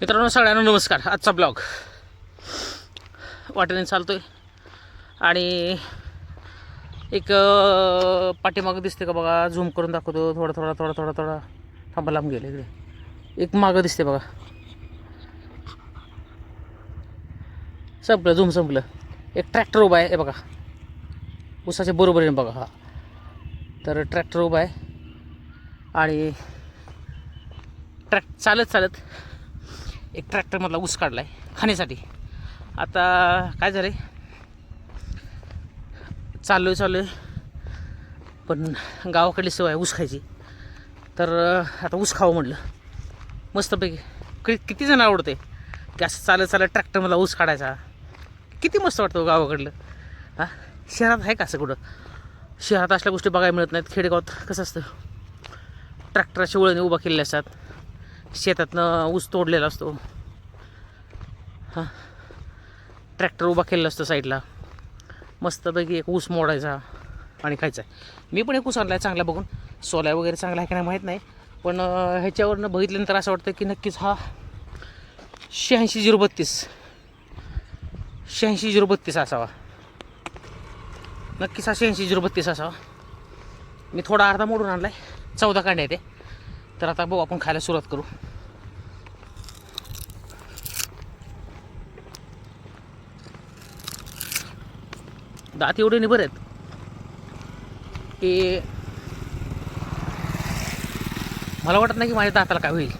मित्रांनो सगळ्यांना नमस्कार. आजचा ब्लॉग वाटेने चालतो आहे आणि एक पाठीमागं दिसते का बघा? झूम करून दाखवतो. थोडा थोडा थोडा थोडा थोडा. थांबा लांब गेले इकडे. एक मागं दिसते बघा. संपलं झूम संपलं. एक ट्रॅक्टर उभा आहे हे बघा. उसाच्या बरोबर आहे बघा हा. तर ट्रॅक्टर उभा आहे. आणि ट्रॅक चालत चालत एक ट्रॅक्टरमधला ऊस काढला आहे खाण्यासाठी. आता काय झालं आहे चाललो आहे चाललो आहे पण गावाकडली सवय आहे ऊस खायची. तर आता ऊस खावं म्हटलं. मस्तपैकी. कि किती जण आवडते की असं चालत चालत ट्रॅक्टरमधला ऊस काढायचा. किती मस्त वाटतं हो गावाकडलं. हां? शहरात आहे का असं कुठं? शहरात असल्या गोष्टी बघायला मिळत नाहीत. खेडेगावात कसं असतं? ट्रॅक्टरच्या वळणी उभा केलेल्या असतात. शेतातनं ऊस तोडलेला असतो. हां. ट्रॅक्टर उभा केलेला असतो साईडला मस्तपैकी एक ऊस मोडायचा आणि खायचा. मी पण एक ऊस आणला आहे चांगला बघून. सोलाय वगैरे चांगला आहे का नाही माहीत नाही. पण ह्याच्यावरनं बघितल्यानंतर असं वाटतं की नक्कीच हा शहाऐंशी झिरो बत्तीस. शहाऐंशी झिरो बत्तीस असावा. नक्कीच हा शहाऐंशी झिरो बत्तीस असावा. मी थोडा अर्धा मोडून आणला आहे चौदा कांड्या आहे ते. तर आता बघू आपण खायला सुरुवात करू. दात एवढे निबर आहेत. की मला वाटत नाही की माझ्या दाताला काय होईल.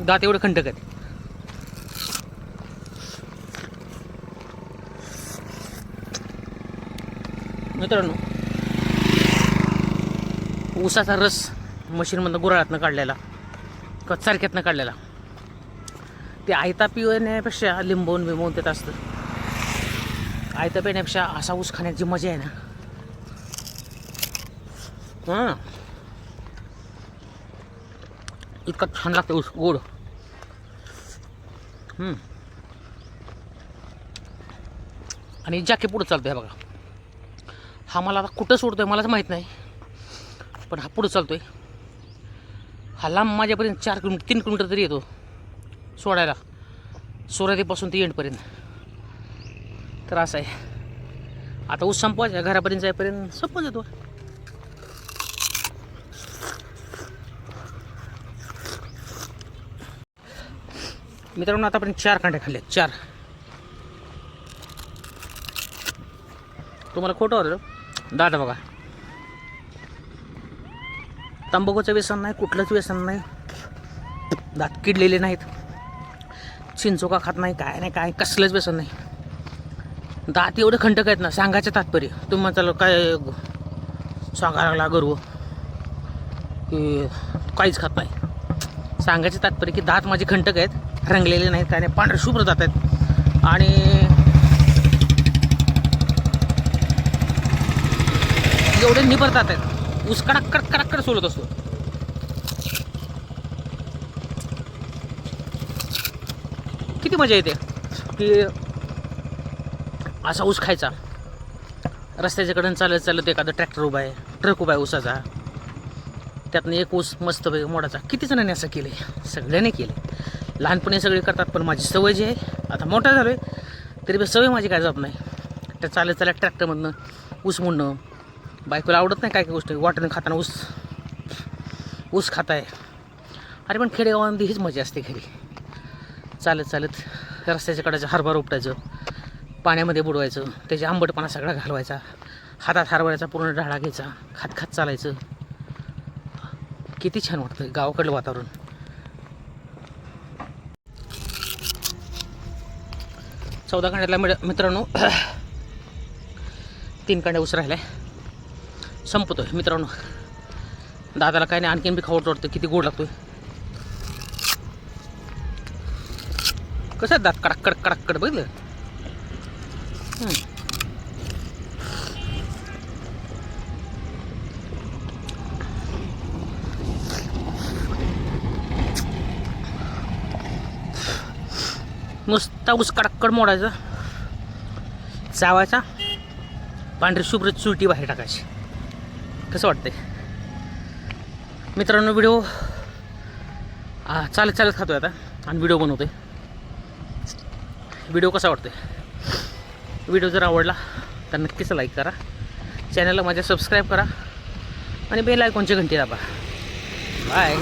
दात एवढे खंडक आहेत. मित्रांनो ऊसाचा रस मशीनमधनं गुराळातनं काढलेला. किंवा चारक्यातनं काढलेला. ते आयता पिण्यापेक्षा लिंबवून बिंबवून देत असतं. आयता पिण्यापेक्षा असा ऊस खाण्याची मजा आहे ना. हां. इतका छान लागतं ऊस गोड. आणि जाके पुढं चालतोय बघा. हा मला आता कुठं सोडतोय मलाच माहीत नाही. पण हा पुढं चालतोय. हा लांब माझ्यापर्यंत चार किलोमीटर तीन किलोमीटर तरी येतो सोडायला. सोरातीपासून ते एंडपर्यंत. तर असं आहे. आता ऊस संपवायचा घरापर्यंत जाईपर्यंत संपत येतो मित्रांनो आतापर्यंत चार कांडे खाल्ले चार. तुम्हाला खोटं वाटलं? दादा बघा. तंबाखूचं व्यसन नाही कुठलंच व्यसन नाही. दात किडलेले नाहीत. चिंचोका खात नाही काय नाही काय कसलंच व्यसन नाही. दात एवढे खंडक आहेत ना सांगायचं तात्पर्य. तुम्ही म्हणताल काय सांगायला लागला गर्व. की काहीच खात नाही. सांगायचं तात्पर्य की दात माझे खंडक आहेत रंगलेले नाहीत काय नाही पांढरे शुभ्र जात आहेत. आणि एवढे निबर जात आहेत. ऊस कडक कडक कडक कडक सोलत असतो. किती मजा येते. की असा ऊस खायचा. रस्त्याच्या कडून चालत चालत एखादं ट्रॅक्टर उभा आहे ट्रक उभा आहे ऊसाचा. त्यातनं एक ऊस मस्त मोडाचा किती जणांनी असं केलं आहे सगळ्यांनी केलं लहानपणी सगळे करतात पण माझी सवय जी आहे आता मोठा झालो आहे तरी सवय माझी काय जात नाही. त्या चालत चालत ट्रॅक्टरमधनं ऊस मोडणं बायकोला आवडत नाही काय काय गोष्ट. वाटण खाताना ऊस. ऊस खाताय. अरे पण खेडेगावामध्ये हीच मजा असते खरी चालत चालत रस्त्याच्या कडाचं हरभरा उपटायचं पाण्यामध्ये बुडवायचं त्याची आंबटपणा सगळा घालवायचा हातात हरभऱ्याचा पूर्ण ढाळा घ्यायचा खात खात चालायचं. किती छान वाटतं गावाकडलं वातावरण. चौदा कांड्यातला मिळ मित्रांनो तीन कांड्या आहे संपतो संपतोय मित्रांनो. दादाला काय नाही आणखीन बी खावट वाटतं किती गोड लागतोय. कसं आहे दात? कडक कडक कडक कडक बघितलं? नुसता ऊस कडक्कड मोडायचा. चावायचा. पांढरी शुभ्र चुलटी बाहेर टाकायची. कसं वाटतंय? मित्रांनो व्हिडिओ चालत चालत खातोय आता आणि व्हिडिओ बनवतोय. व्हिडिओ कसा वाटतोय? व्हिडिओ जर आवडला तर नक्कीच लाईक करा. चॅनलला माझ्या सबस्क्राईब करा आणि बेल आयकॉनची घंटी दाबा. बाय